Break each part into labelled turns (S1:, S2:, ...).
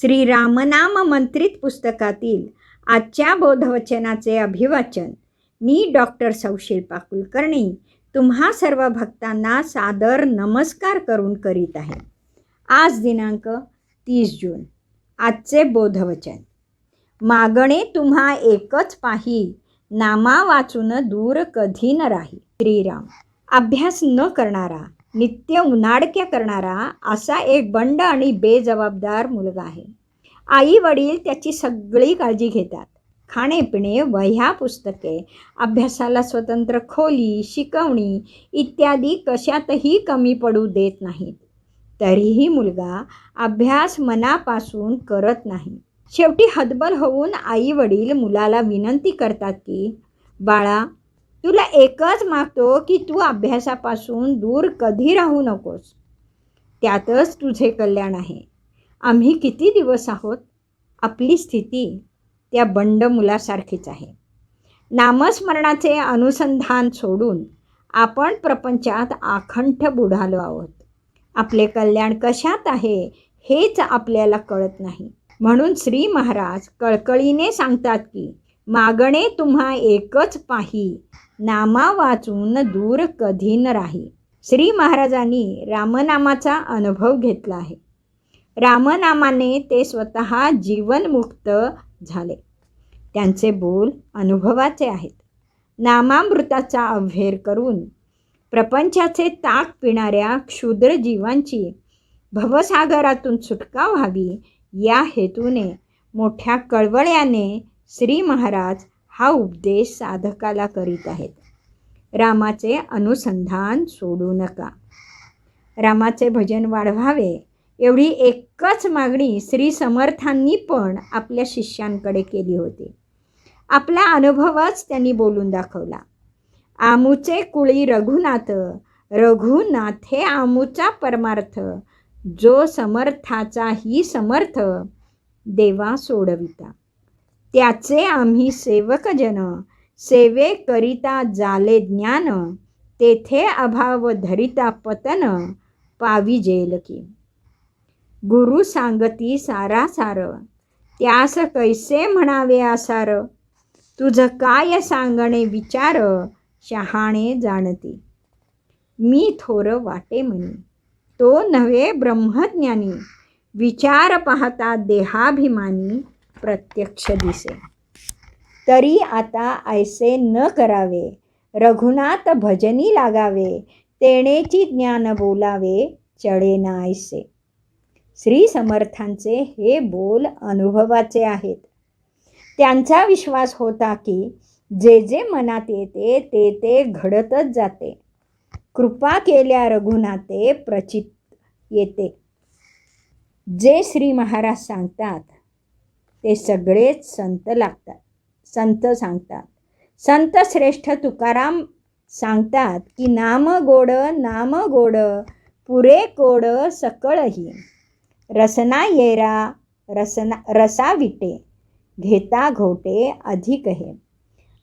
S1: श्री रामनाम मंत्रित पुस्तकातील आजच्या बोधवचनाचे अभिवाचन मी डॉक्टर सौशिल्पा कुलकर्णी तुम्हा सर्व भक्तांना सादर नमस्कार करून करीत आहे. आज दिनांक तीस जून आजचे बोधवचन. मागणे तुम्हा एकच पाही नामा वाचून दूर कधी न राही. श्रीराम अभ्यास न करणारा नित्य उन्हाडक्या करणारा असा एक बंड आणि बेजबाबदार मुलगा आहे. आई वडील त्याची सगळी काळजी घेतात. खाणेपिणे वह्या पुस्तके अभ्यासाला स्वतंत्र खोली शिकवणी इत्यादी कशातही कमी पडू देत नाहीत. तरीही मुलगा अभ्यास मनापासून करत नाही. शेवटी हतबल होऊन आई वडील मुलाला विनंती करतात की बाळा तुला एकच मागतो की तू अभ्यासापासून दूर कधी राहू नकोस. त्यातच तुझे कल्याण आहे. आम्ही किती दिवस आहोत? आपली स्थिती त्या बंड मुलासारखीच आहे. नामस्मरणाचे अनुसंधान सोडून आपण प्रपंचात आखंठ बुडालो आहोत. आपले कल्याण कशात आहे हेच आपल्याला कळत नाही. म्हणून श्री महाराज कळकळीने सांगतात की मागणे तुम्हा एकच पाही नामा वाचून दूर कधी न राही. श्री महाराजांनी रामनामाचा अनुभव घेतला आहे. रामनामाने ते स्वतः जीवनमुक्त झाले. त्यांचे बोल अनुभवाचे आहेत. नामामृताचा अव्हेर करून प्रपंचाचे ताक पिणाऱ्या क्षुद्र जीवांची भवसागरातून सुटका व्हावी या हेतूने मोठ्या कळवळ्याने श्री महाराज हा उपदेश साधकाला करीत आहेत. रामाचे अनुसंधान सोडू नका. रामाचे भजन वाढवावे. एवढी एकच मागणी श्री समर्थांनी पण आपल्या शिष्यांकडे केली होती. आपला अनुभवच त्यांनी बोलून दाखवला. आमूचे कुळी रघुनाथ रघुनाथ हे आमूचा परमार्थ जो समर्थाचा ही समर्थ देवा सोडविता. त्याचे आम्ही सेवकजन सेवे करिता जाले ज्ञान तेथे अभाव धरिता पतन पावी जेल की गुरु सांगती सारा सार. त्यास कैसे म्हणावे आसार? तुझं काय सांगणे विचार? शहाणे जाणती. मी थोर वाटे म्हणी. तो नव्हे ब्रह्मज्ञानी. विचार पाहता देहाभिमानी प्रत्यक्ष दिसे. तरी आता ऐसे न करावे. रघुनाथ भजनी लागावे. तेणेची ज्ञान बोलावे. चढे ना ऐसे श्री समर्थांचे हे बोल अनुभवाचे आहेत. त्यांचा विश्वास होता की जे जे मनात येते ते ते घडतच जाते. कृपा केल्या रघुनाथे प्रचित येते. जे श्री महाराज सांगतात ते सगळेच संत लागतात संत सांगतात. संत श्रेष्ठ तुकाराम सांगतात की नाम गोड नाम गोड पुरे कोड सकळही. रसना येरा रसना रसा विटे घेता घोटे अधिक हे.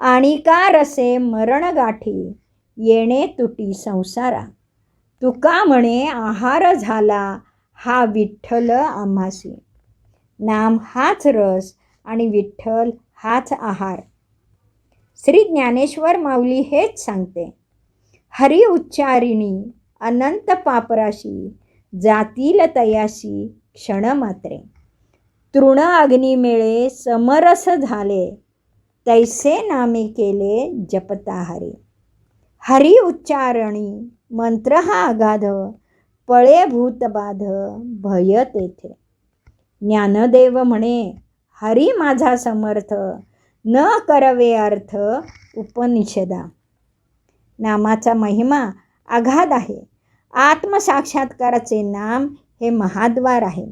S1: आणि का रसे मरण गाठी येणे तुटी संसारा. तुका म्हणे आहार झाला हा विठ्ठल आम्हासी. नाम हाच रस आणि विठ्ठल हाच आहार. श्री ज्ञानेश्वर माऊली हेच सांगते. हरि उच्चारिणी अनंत पापराशी जातील तयाशी क्षणमात्रे. तृण अग्निमेळे समरस झाले. तैसे नामे केले जपता हरी. हरी उच्चारणी मंत्र हा अगाध पळे भूतबाध भय तेथे. ज्ञानदेव म्हणे हरी माझा समर्थ न करवे अर्थ उपनिषदा. नामाचा महिमा अगाध आहे. आत्मसाक्षात्काराचे नाम हे महाद्वार आहे.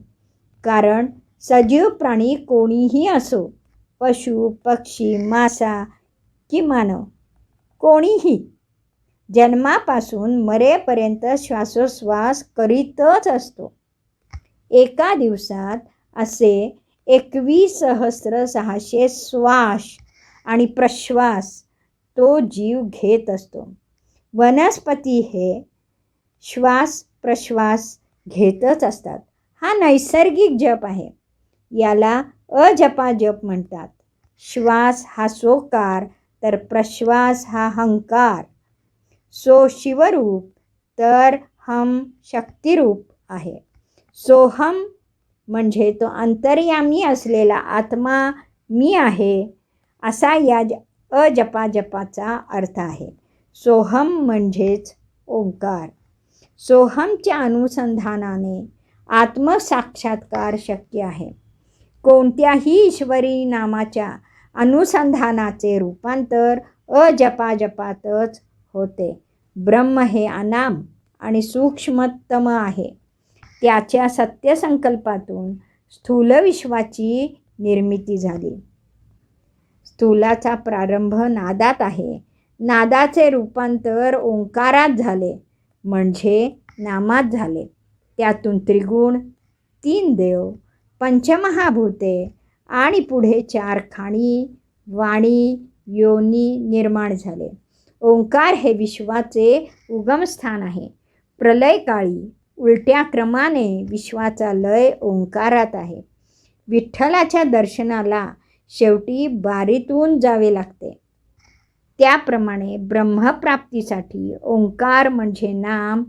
S1: कारण सजीव प्राणी कोणीही असो पशु पक्षी मासा की मानव कोणीही जन्मापासून मरेपर्यंत श्वासोश्वास करीतच असतो. एका दिवसात असे एकवीस सहस्र सहाशे श्वास आणि प्रश्वास तो जीव घेत असतो. वनस्पती हे श्वास प्रश्वास घेतच असतात. हा नैसर्गिक जप आहे. याला अजपा जप म्हणतात. श्वास हा सोकार तर प्रश्वास हा हंकार. सो शिवरूप तर हम शक्तिरूप आहे. सोहम म्हणजे तो अंतर्यामी असलेला आत्मा मी आहे असा या ज अजपाजपाचा अर्थ आहे. सोहम म्हणजेच ओंकार. सोहमच्या अनुसंधानाने आत्मसाक्षात्कार शक्य आहे. कोणत्याही ईश्वरी नामाच्या अनुसंधानाचे रूपांतर अजपाजपातच होते. ब्रह्म हे अनाम आणि सूक्ष्मतम आहे. त्याच्या सत्यसंकल्पातून स्थूल विश्वाची निर्मिती झाली. स्थूलाचा प्रारंभ नादात आहे. नादाचे रूपांतर ओंकारात झाले. म्हणजे नामात झाले. त्यातून त्रिगुण तीन देव पंचमहाभूते आणि पुढे चार खाणी वाणी योनी निर्माण झाले. ओंकार हे विश्वाचे उगमस्थान आहे. प्रलयकाळी उलट्या क्रमाने विश्वाचा लय ओंकारात आहे. विठ्ठलाच्या दर्शनाला शेवटी बारीतून जावे लागते. त्याप्रमाणे ब्रह्मप्राप्तीसाठी ओंकार म्हणजे नाम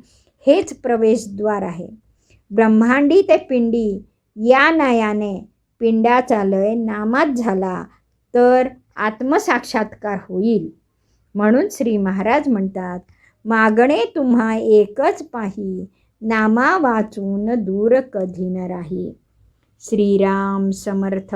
S1: हेच प्रवेशद्वार आहे. ब्रह्मांडी ते पिंडी या न्यायाने पिंडाचा लय नामात झाला तर आत्मसाक्षात्कार होईल. म्हणून श्री महाराज म्हणतात मागणे तुम्हा एकच पाही नामा वाचून दूर कधी न राही. श्रीराम समर्थ.